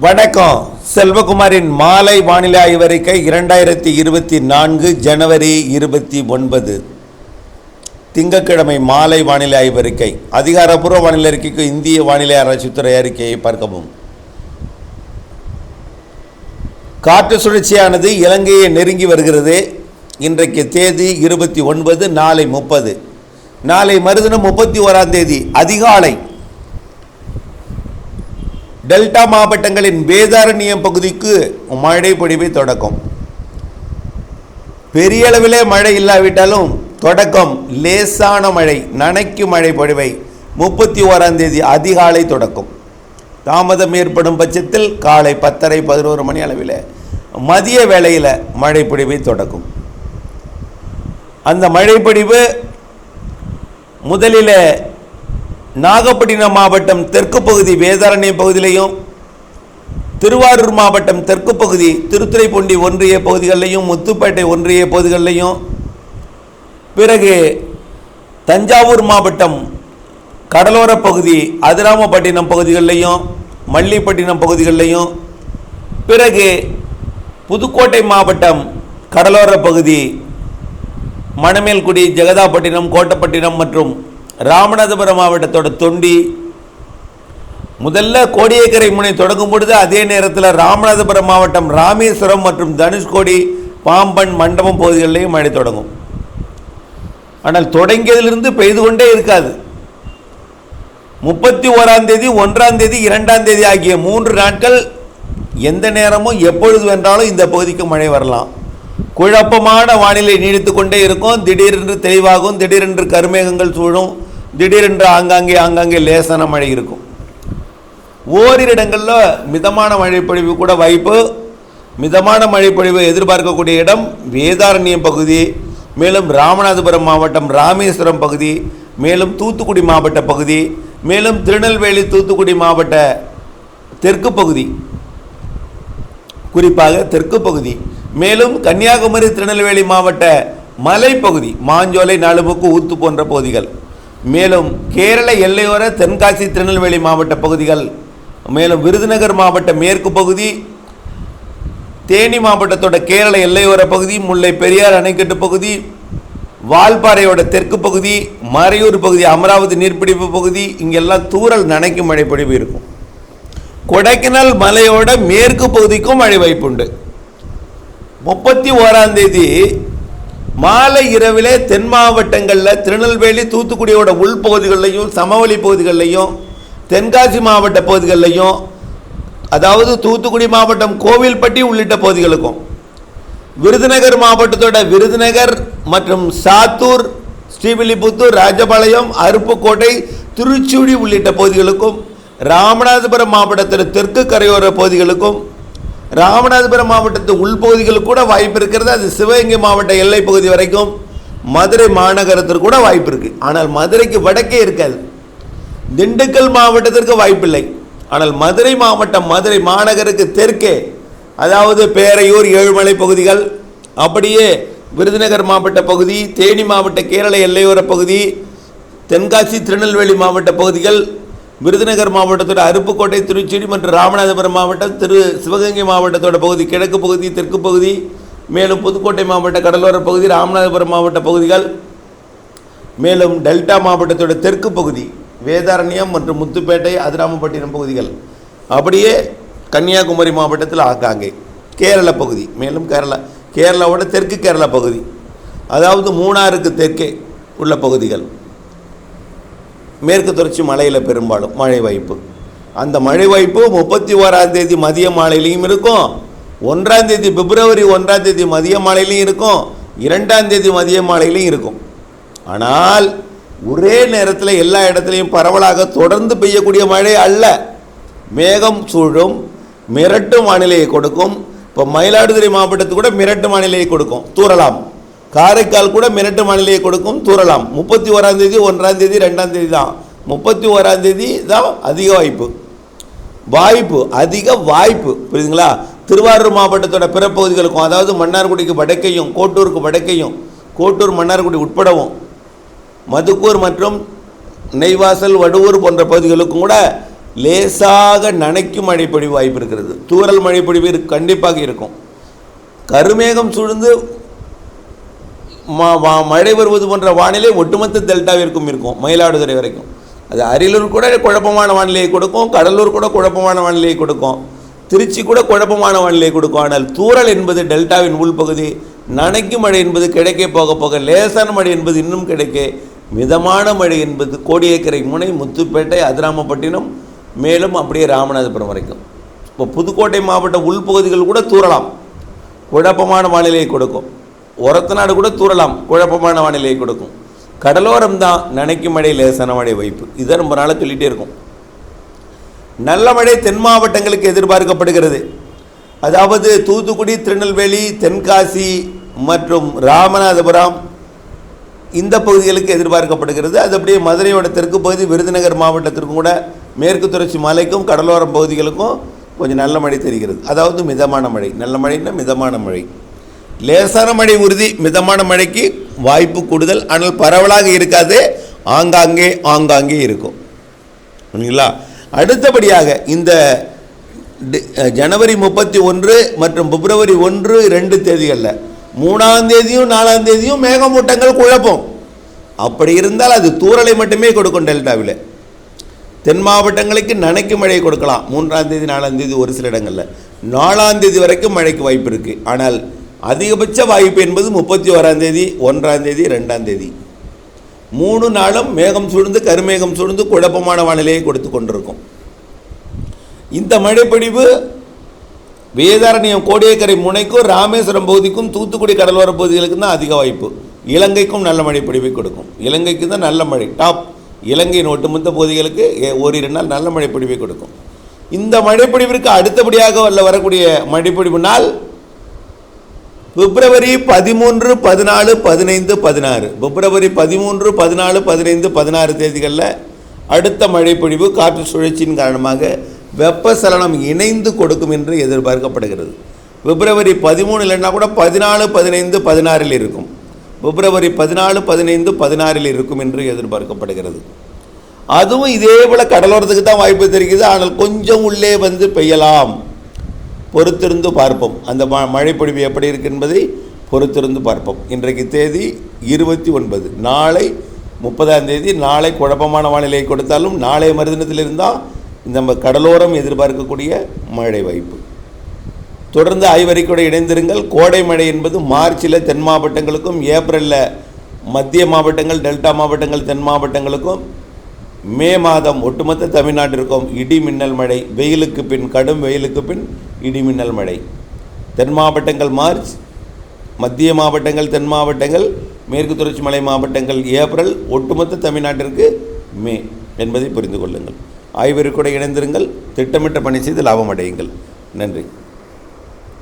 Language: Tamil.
வணக்கம். செல்வகுமாரின் மாலை வானிலை ஆய்வறிக்கை இரண்டாயிரத்தி இருபத்தி நான்கு ஜனவரி இருபத்தி ஒன்பது. திங்கட்கிழமை மாலை வானிலை ஆய்வறிக்கை அதிகாரப்பூர்வ வானிலை அறிக்கைக்கு இந்திய வானிலை ஆராய்ச்சித்துறை அறிக்கையை பார்க்கவும். காற்று சுழற்சியானது இலங்கையை நெருங்கி வருகிறது. இன்றைக்கு தேதி இருபத்தி ஒன்பது நாளை முப்பது. நாளை மறுதினம் முப்பத்தி ஓராம் தேதி. அதிகாலை டெல்டா மாவட்டங்களின் வேதாரண்யம் பகுதிக்கு மழை பொழிவை தொடக்கம். பெரிய அளவிலே மழை இல்லாவிட்டாலும் தொடக்கம் லேசான மழை நனைக்கும் மழை பொழிவை முப்பத்தி ஓராம் தேதி அதிகாலை தொடக்கம். தாமதம் ஏற்படும் பட்சத்தில் காலை பத்தரை பதினோரு மணி அளவில் மதிய வேளையில் மழை பொழிவை தொடக்கும். அந்த மழைப்பொழிவு முதலில் நாகப்பட்டினம் மாவட்டம் தெற்கு பகுதி வேதாரண்யம் பகுதியிலையும் திருவாரூர் மாவட்டம் தெற்கு பகுதி திருத்துறைப்பூண்டி ஒன்றிய பகுதிகளிலையும் முத்துப்பேட்டை ஒன்றிய பகுதிகளிலையும் பிறகு தஞ்சாவூர் மாவட்டம் கடலோர பகுதி அதிராமப்பட்டினம் பகுதிகளிலையும் மல்லிப்பட்டினம் பகுதிகளிலையும் பிறகு புதுக்கோட்டை மாவட்டம் கடலோர பகுதி மணமேல்குடி ஜெகதாப்பட்டினம் கோட்டப்பட்டினம் மற்றும் ராமநாதபுரம் மாவட்டத்தோட தொண்டி முதல்ல கோடியக்கரை முனை தொடங்கும் பொழுது அதே நேரத்தில் ராமநாதபுரம் மாவட்டம் ராமேஸ்வரம் மற்றும் தனுஷ்கோடி பாம்பன் மண்டபம் பகுதிகளிலையும் மழை தொடங்கும். ஆனால் தொடங்கியதிலிருந்து பெய்து கொண்டே இருக்காது. முப்பத்தி ஓராம் தேதி ஒன்றாம் தேதி இரண்டாம் தேதி ஆகிய மூன்று நாட்கள் எந்த நேரமும் எப்பொழுது வென்றாலும் இந்த பகுதிக்கு மழை வரலாம். குழப்பமான வானிலை நீடித்து கொண்டே இருக்கும். திடீரென்று தெளிவாகும். திடீரென்று கருமேகங்கள் சூழும். திடீரென்று ஆங்காங்கே ஆங்காங்கே லேசான மழை இருக்கும். ஓரிரு இடங்களில் மிதமான மழைப்பொழிவு கூட வாய்ப்பு. மிதமான மழைப்பொழிவு எதிர்பார்க்கக்கூடிய இடம் வேதாரண்யம் பகுதி மேலும் ராமநாதபுரம் மாவட்டம் ராமேஸ்வரம் பகுதி மேலும் தூத்துக்குடி மாவட்ட பகுதி மேலும் திருநெல்வேலி தூத்துக்குடி மாவட்ட தெற்கு பகுதி குறிப்பாக தெற்கு பகுதி மேலும் கன்னியாகுமரி திருநெல்வேலி மாவட்ட மலைப்பகுதி மாஞ்சோலை நாலுமுக்கு ஊத்து போன்ற பகுதிகள். மேலும் கேரள எல்லையோர தென்காசி திருநெல்வேலி மாவட்ட பகுதிகள் மேலும் விருதுநகர் மாவட்ட மேற்கு பகுதி தேனி மாவட்டத்தோட கேரள எல்லையோர பகுதி முல்லை பெரியார் அணைக்கட்டு பகுதி வால்பாறையோட தெற்கு பகுதி மறையூர் பகுதி அமராவதி நீர்பிடிப்பு பகுதி இங்கெல்லாம் தூரல் நனைக்கும் மழை பொழிவு இருக்கும். கொடைக்கானல் மலையோட மேற்கு பகுதிக்கும் மழை வாய்ப்புண்டு முப்பத்தி ஓராம் தேதி மாலை இரவிலே தென் மாவட்டங்களில் திருநெல்வேலி தூத்துக்குடியோட உள்பகுதிகளிலையும் சமவெளி பகுதிகளிலையும் தென்காசி மாவட்ட பகுதிகளிலையும் அதாவது தூத்துக்குடி மாவட்டம் கோவில்பட்டி உள்ளிட்ட பகுதிகளுக்கும். விருதுநகர் மாவட்டத்தோட விருதுநகர் மற்றும் சாத்தூர் ஸ்ரீவில்லிபுத்தூர் ராஜபாளையம் அருப்புக்கோட்டை திருச்சூடி உள்ளிட்ட பகுதிகளுக்கும் ராமநாதபுரம் மாவட்டத்தில் தெற்கு கரையோர பகுதிகளுக்கும் ராமநாதபுரம் மாவட்டத்து உள்பகுதிகளுக்கு கூட வாய்ப்பு இருக்கிறது. அது சிவகங்கை மாவட்ட எல்லை பகுதி வரைக்கும் மதுரை மாநகரத்திற்கு கூட வாய்ப்பு இருக்கு. ஆனால் மதுரைக்கு வடக்கே இருக்காது. திண்டுக்கல் மாவட்டத்திற்கு வாய்ப்பில்லை ஆனால் மதுரை மாவட்டம் மதுரை மாநகருக்கு தெற்கே அதாவது பேரையூர் ஏழுமலை பகுதிகள் அப்படியே விருதுநகர் மாவட்ட பகுதி தேனி மாவட்ட கேரள எல்லையோர பகுதி தென்காசி திருநெல்வேலி மாவட்ட பகுதிகள் விருதுநகர் மாவட்டத்தோட அருப்புக்கோட்டை திருச்செடி மற்றும் ராமநாதபுரம் மாவட்டம் திரு சிவகங்கை மாவட்டத்தோட பகுதி கிழக்கு பகுதி தெற்கு பகுதி மேலும் புதுக்கோட்டை மாவட்ட கடலோர பகுதி ராமநாதபுரம் மாவட்ட பகுதிகள் மேலும் டெல்டா மாவட்டத்தோட தெற்கு பகுதி வேதாரண்யம் மற்றும் முத்துப்பேட்டை அதிராமப்பட்டினம் பகுதிகள். அப்படியே கன்னியாகுமரி மாவட்டத்தில் ஆக்காங்கே கேரள பகுதி மேலும் கேரளா கேரளாவோட தெற்கு கேரளா பகுதி. அதாவது மூணாறுக்கு தெற்கே உள்ள பகுதிகள். மேற்கு தொடர்ச்சி மலையில் பெரும்பாலும் மழை வாய்ப்பு. அந்த மழை வாய்ப்பு முப்பத்தி ஓராம் தேதி மதிய மாலையிலையும் இருக்கும். ஒன்றாம் தேதி பிப்ரவரி ஒன்றாம் தேதி மதிய மாலையிலையும் இருக்கும். இரண்டாம் தேதி மதிய மாலையிலையும் இருக்கும். ஆனால் ஒரே நேரத்தில் எல்லா இடத்துலையும் பரவலாக தொடர்ந்து பெய்யக்கூடிய மழை அல்ல. மேகம் சூழும் மிரட்டும் வானிலையை கொடுக்கும். இப்போ மயிலாடுதுறை மாவட்டத்துக்கு கூட மிரட்டு வானிலையை கொடுக்கும். தூறலாம். காரைக்கால் கூட மிரட்டு வானிலையை கொடுக்கும் தூறலாம். முப்பத்தி ஓராம் தேதி ஒன்றாம் தேதி ரெண்டாம் தேதி தான். முப்பத்தி ஓராம் தேதி தான் அதிக வாய்ப்பு. வாய்ப்பு அதிக வாய்ப்பு புரியுதுங்களா? திருவாரூர் மாவட்டத்தோட பிற பகுதிகளுக்கும் அதாவது மன்னார்குடிக்கு வடக்கையும் கோட்டூருக்கு வடக்கையும் கோட்டூர் மன்னார்குடி உட்படவும் மதுக்கூர் மற்றும் நெய்வாசல் வடுவூர் போன்ற பகுதிகளுக்கும் கூட லேசாக நனைக்கும் மழைப்பொழிவு வாய்ப்பு இருக்கிறது. தூரல் மழைப்பொழிவு இரு- கண்டிப்பாக இருக்கும். கருமேகம் சூழ்ந்து ம- வா- மழை வருவது போன்ற வானிலை ஒட்டுமொத்த டெல்டாவிற்கும் இருக்கும் மயிலாடுதுறை வரைக்கும். அது அரியலூர் கூட குழப்பமான வானிலையை கொடுக்கும் கடலூர் கூட குழப்பமான வானிலையை கொடுக்கும் திருச்சி கூட குழப்பமான வானிலையை கொடுக்கும். ஆனால் தூரல் என்பது டெல்டாவின் உள்பகுதி நனைக்கும் மழை என்பது கிடைக்க போக போக லேசான மழை என்பது இன்னும் கிடைக்க மிதமான மழை என்பது கோடியக்கரை முனை முத்துப்பேட்டை அதிராமப்பட்டினம் மேலும் அப்படியே ராமநாதபுரம் வரைக்கும். இப்போ புதுக்கோட்டை மாவட்ட உள்பகுதிகள் கூட தூரலாம் குழப்பமான வானிலையை கொடுக்கும். ஒரத்தநாடு கூட தூரலாம் குழப்பமான வானிலையை கொடுக்கும். கடலோரம் தான் நனைக்கும் மழை லேசான மழை வைப்பு. இதை ரொம்ப நாளாக சொல்லிகிட்டே இருக்கும். நல்ல மழை தென் மாவட்டங்களுக்கு எதிர்பார்க்கப்படுகிறது. அதாவது தூத்துக்குடி திருநெல்வேலி தென்காசி மற்றும் ராமநாதபுரம் இந்த பகுதிகளுக்கு எதிர்பார்க்கப்படுகிறது. அது அப்படியே மதுரையோட தெற்கு பகுதி விருதுநகர் மாவட்டத்திற்கும் கூட மேற்கு தொடர்ச்சி மலைக்கும் கடலோரம் பகுதிகளுக்கும் கொஞ்சம் நல்ல மழை தெரிகிறது. அதாவது மிதமான மழை. நல்ல மழைன்னா மிதமான மழை. லேசான மழை உறுதி மிதமான மழைக்கு வாய்ப்பு கூடுதல் ஆனால் பரவலாக இருக்காது. ஆங்காங்கே ஆங்காங்கே இருக்கும். சரிங்களா அடுத்தபடியாக இந்த ஜனவரி முப்பத்தி ஒன்று மற்றும் பிப்ரவரி ஒன்று ரெண்டு தேதிகளில் மூணாம் தேதியும் நாலாம் தேதியும் மேகமூட்டங்கள் குழப்பம். அப்படி இருந்தால் அது தூறலை மட்டுமே கொடுக்கும் டெல்டாவில். தென் மாவட்டங்களுக்கு நனைக்கும் மழை கொடுக்கலாம். மூன்றாம் தேதி நாலாம் தேதி ஒரு சில இடங்களில். நாலாம் தேதி வரைக்கும் மழைக்கு வாய்ப்பு இருக்குது ஆனால் அதிகபட்ச வாய்ப்பு என்பது முப்பத்தி ஓராம் தேதி ஒன்றாம் தேதி ரெண்டாம் தேதி. மூணு நாளும் மேகம் சூழ்ந்து கருமேகம் சூழ்ந்து குழப்பமான வானிலையை கொடுத்து கொண்டிருக்கும். இந்த மழைப்பொழிவு வேதாரண்யம் கோடியக்கரை முனைக்கும் ராமேஸ்வரம் பகுதிக்கும் தூத்துக்குடி கடலோர பகுதிகளுக்கும் தான் அதிக வாய்ப்பு. இலங்கைக்கும் நல்ல மழை கொடுக்கும். இலங்கைக்கு தான் நல்ல மழை. டாப் இலங்கையின் ஒட்டுமொத்த பகுதிகளுக்கு ஓரிரு நாள் நல்ல மழை கொடுக்கும். இந்த மழைப்பொழிவிற்கு அடுத்தபடியாக வல்ல வரக்கூடிய மழைப்பொழிவு நாள் பிப்ரவரி பதிமூன்று பதினாலு பதினைந்து பதினாறு. பிப்ரவரி பதிமூன்று பதினாலு பதினைந்து பதினாறு தேதிகளில் அடுத்த மழைப்பொழிவு காற்று சுழற்சியின் காரணமாக வெப்பசலனம் இணைந்து கொடுக்கும் என்று எதிர்பார்க்கப்படுகிறது. பிப்ரவரி பதிமூணு இல்லைன்னா கூட பதினாலு பதினைந்து பதினாறில் இருக்கும். பிப்ரவரி பதினாலு பதினைந்து பதினாறில் இருக்கும் என்று எதிர்பார்க்கப்படுகிறது. அதுவும் இதே போல் கடலோரத்துக்கு தான் வாய்ப்பு தெரிகிறது. ஆனால் கொஞ்சம் உள்ளே வந்து பெய்யலாம். பொறுத்திருந்து பார்ப்போம். அந்த ம மழைப்பொழிவு எப்படி இருக்கு என்பதை பொறுத்திருந்து பார்ப்போம். இன்றைக்கு தேதி இருபத்தி ஒன்பது. நாளை முப்பதாம் தேதி நாளை குழப்பமான வானிலை கொடுத்தாலும் நாளை மறுதினத்தில் இருந்தால் நம்ம கடலோரம் எதிர்பார்க்கக்கூடிய மழை வாய்ப்பு. தொடர்ந்து ஆய்வறிக்கையோட இணைந்திருங்கள். கோடை மழை என்பது மார்ச்சில் தென் மாவட்டங்களுக்கும் ஏப்ரலில் மத்திய மாவட்டங்கள் டெல்டா மாவட்டங்கள் தென் மாவட்டங்களுக்கும் மே மாதம் ஒட்டுமொத்த தமிழ்நாட்டிற்கும் இடி மின்னல் மழை. வெயிலுக்கு பின் கடும் வெயிலுக்கு பின் இடிமின்னல் மழை. தென் மாவட்டங்கள் மார்ச் மத்திய மாவட்டங்கள் தென் மாவட்டங்கள் மேற்கு தொடர்ச்சி மலை மாவட்டங்கள் ஏப்ரல் ஒட்டுமொத்த தமிழ்நாட்டிற்கு மே என்பதை புரிந்து கொள்ளுங்கள். ஆய்வறிக்கூட இணைந்திருங்கள். திட்டமிட்ட பணி செய்து லாபம் அடையுங்கள். நன்றி.